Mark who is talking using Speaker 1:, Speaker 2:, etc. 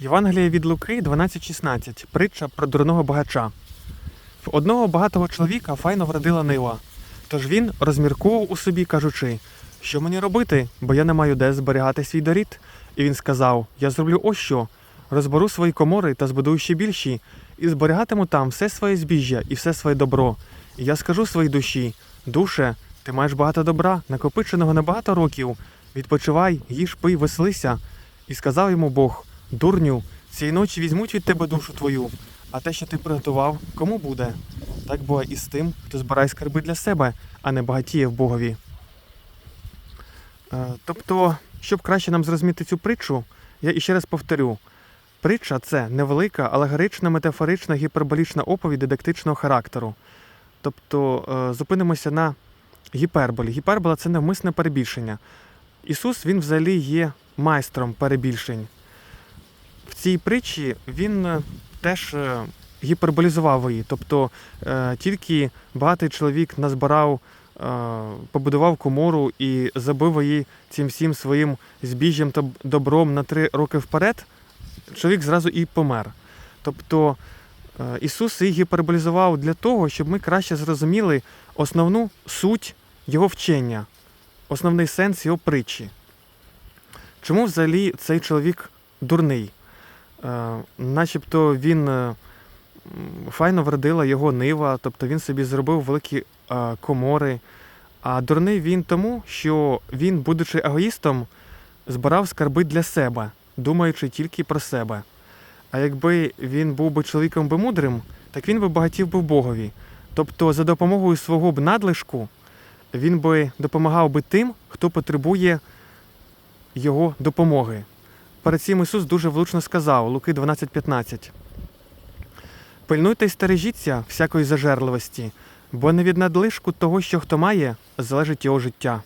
Speaker 1: Євангелія від Луки 12.16. Притча про дурного багача. В одного багатого чоловіка файно вродила нива. Тож він розмірковував у собі, кажучи, що мені робити, бо я не маю де зберігати свій доріт. І він сказав: Я зроблю ось що: розберу свої комори та збудую ще більші, і зберігатиму там все своє збіжжя і все своє добро. І я скажу своїй душі: душе, ти маєш багато добра, накопиченого на багато років. Відпочивай, їж, пий, веселися. І сказав йому Бог: Дурню, цієї ночі візьмуть від тебе душу твою, а те, що ти приготував, кому буде? Так буває і з тим, хто збирає скарби для себе, а не багатіє в Богові. Е, Тобто, щоб краще нам зрозуміти цю притчу, я іще раз повторю: притча це невелика, алегорична, метафорична, гіперболічна оповідь дидактичного характеру. Тобто е, зупинимося на гіперболі. Гіпербола це навмисне перебільшення. Ісус він взагалі є майстром перебільшень. В цій притчі він е, теж е, гіперболізував її. Тобто е, тільки багатий чоловік назбирав, побудував комору і забив її цим всім своїм збіжжям та добром на три роки вперед, чоловік зразу і помер. Тобто Ісус її гіперболізував для того, щоб ми краще зрозуміли основну суть його вчення, основний сенс його притчі. Чому взагалі цей чоловік дурний? Е, начебто він е, файно вродила його нива, тобто він собі зробив великі е, комори. А дурний він тому, що він, будучи егоїстом, збирав скарби для себе, думаючи тільки про себе. А якби він був би чоловіком би мудрим, так він би багатів би Богові. Тобто, за допомогою свого б надлишку він би допомагав би тим, хто потребує його допомоги. Перед цим Ісус дуже влучно сказав Луки 12.15. Пильнуйте і стережіться всякої зажерливості, бо не від надлишку того, що хто має, залежить його життя.